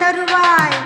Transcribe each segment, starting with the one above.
தருவாய்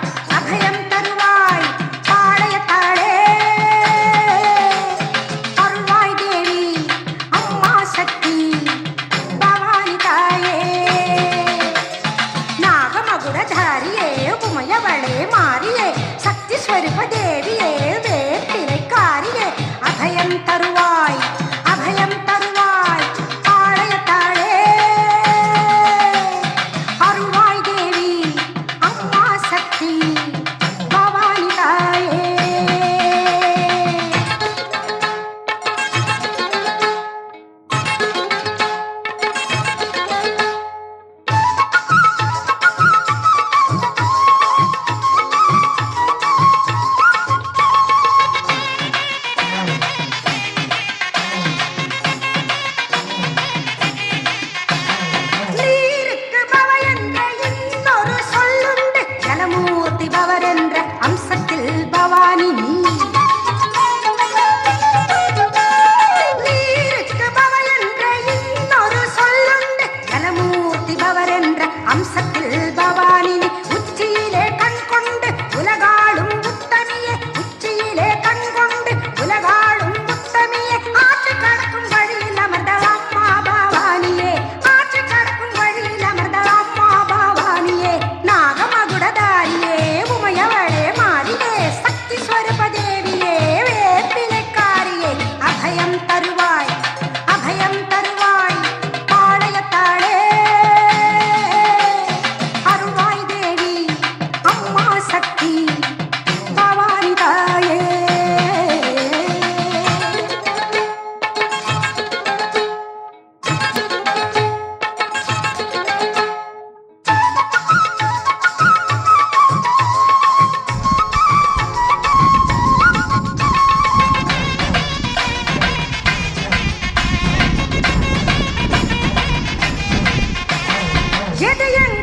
JTN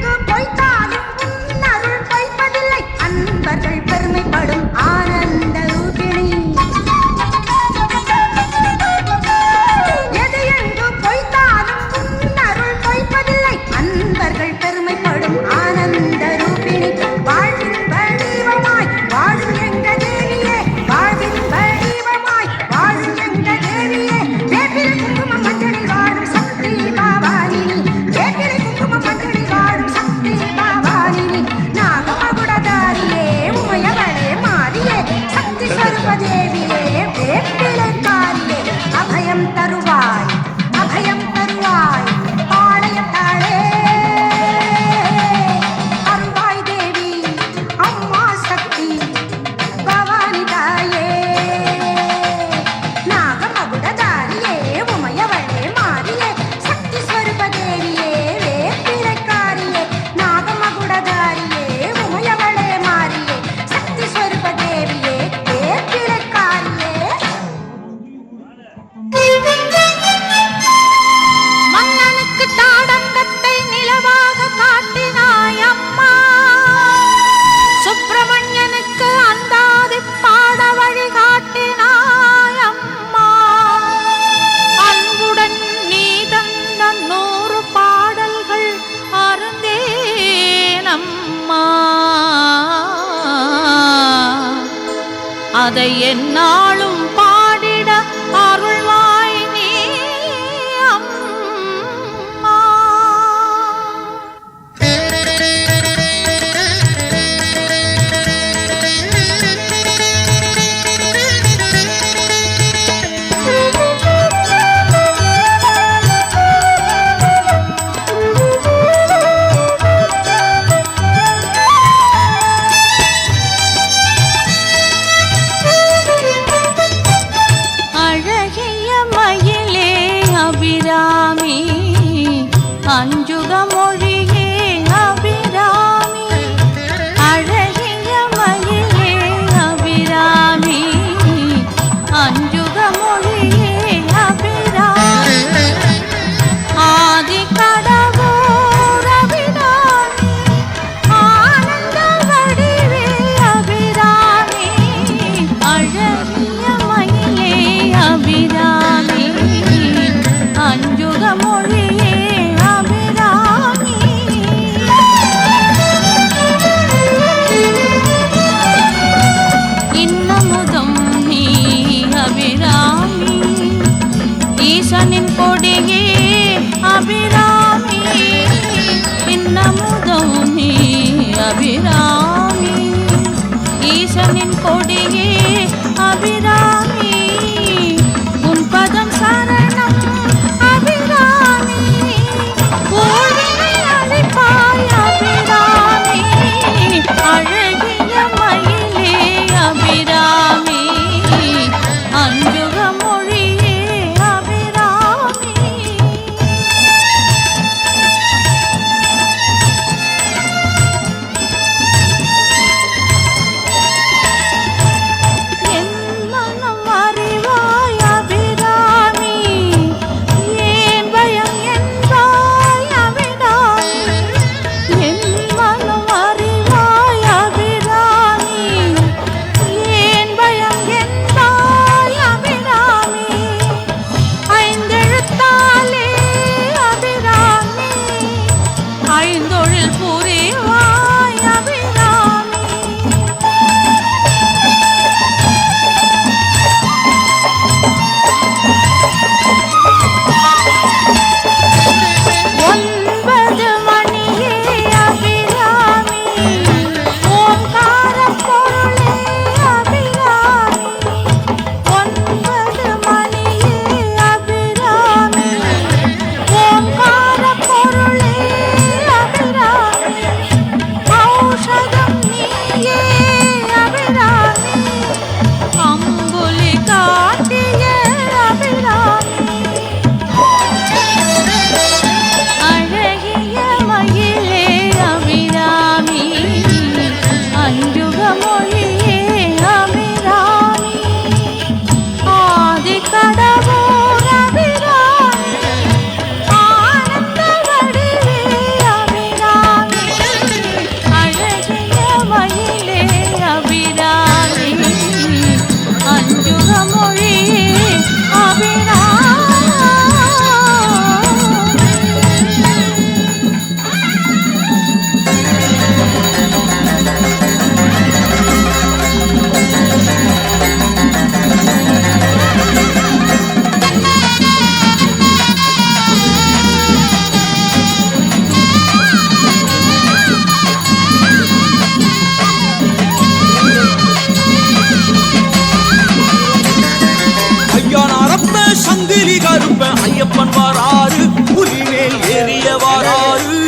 ion அறப்ப சங்கிலி கருப்ப ஐயப்பன் வாராறு புலி மேல் ஏறிய வாராறு.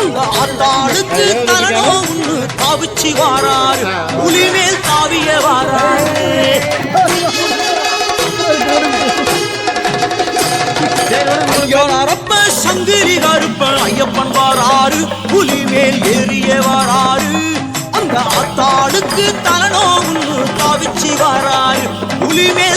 அந்த ஆத்தாளுக்கு தலனோ தாவிச்சி வாராறு புலி மேல் தாவிய வாராறு. அறப்ப சங்கிலி கருப்ப ஐயப்பன் வாராறு புலி மேல் ஏறிய வாராறு. அந்த ஆத்தாளுக்கு தலனோ ஒன்று தாவிச்சி வாராறு புலி மேல்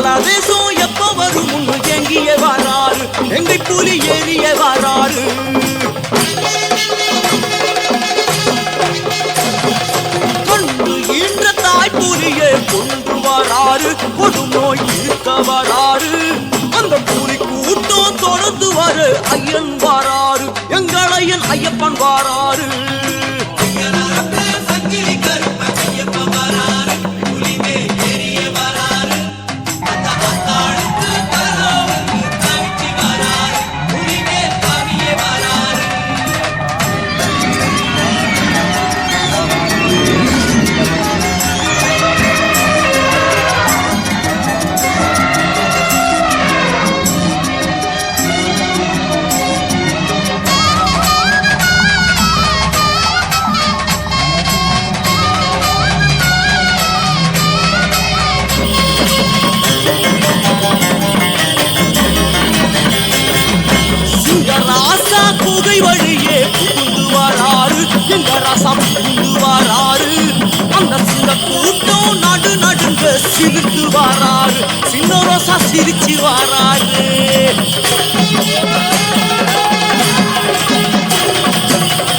அந்த எப்போ எப்ப வரும் முன்னு எங்கிய வராறு. எங்கை புலி எரிய வராறு. கண்டு ஈன்ற தாய் புலியை கொடுநோய் இருக்க அந்த புலி கூட்டம் தொடர்ந்து வர ஐயன் வாராறு. எங்கள் ஐயன் ஐயப்பன் வாராறு. சிரித்து வாராரு சின்ன ரோசா சிரிச்சு வாராரு.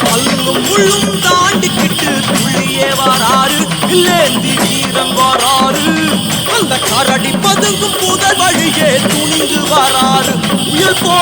பல்லும் முள்ளும் தாண்டிக்கிட்டு துள்ளியே வாராரு இல்லேந்தி வீரம் வாராரு. அந்த கரடி பதுங்கும் புதர் வழியே துணிந்து வாராரு. உயர் போ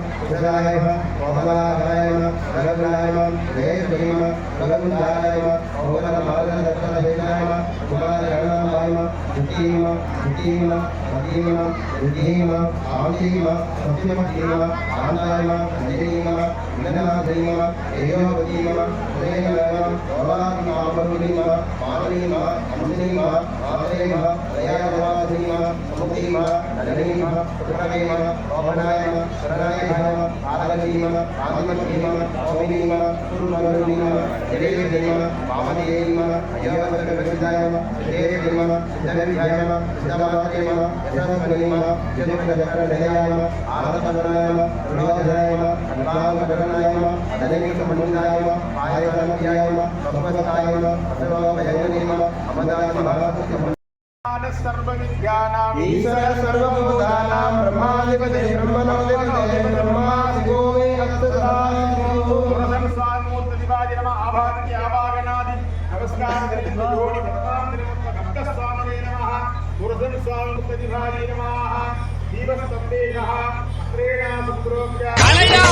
శుభమప్రియాయమ కుశలాయమ మోహనాయ జయశ్రీమ రఘుందాయ మోహన మాదన దుఃఖీమ దుఃఖీమ మధీమ రుధీమ ఆంతీమ సత్యమధీమ శాంతాయ నిజీమ విఘ్ననాథీమ ఏయోపతీమ ఉదయమ గౌరాత్మాపరుణీమ మానీమ అంశీమ ఆశ్రయమ దయాధీమ ముక్తిమ ధనీమ పుత్రమేమ పవనాయమ శరణాయ ఆదరణీమ ఆదిమీమ సౌమీమ కురుమరుణీమ జలేజీమ మామదేయీమ అయ్యవత విరుద్ధాయ శ్రేయీమ జగవిజ్ఞాన జగమాకేమ యశోగణేమ జగచక్రనయామ ఆనతమనాయమ రుణోధరాయమ అన్వాగరణాయమ ధనగీతమండాయమ ఆయతమధ్యాయమ సర్వసాయమ సర్వభయనేమ అమదాతి మహాకృష్ణ ఈశ్వర సర్వభూతానాం బ్రహ్మాధిపతి బ్రహ్మణోధిపతి బ్రహ్మాధిపో నమస్కారం. కళయా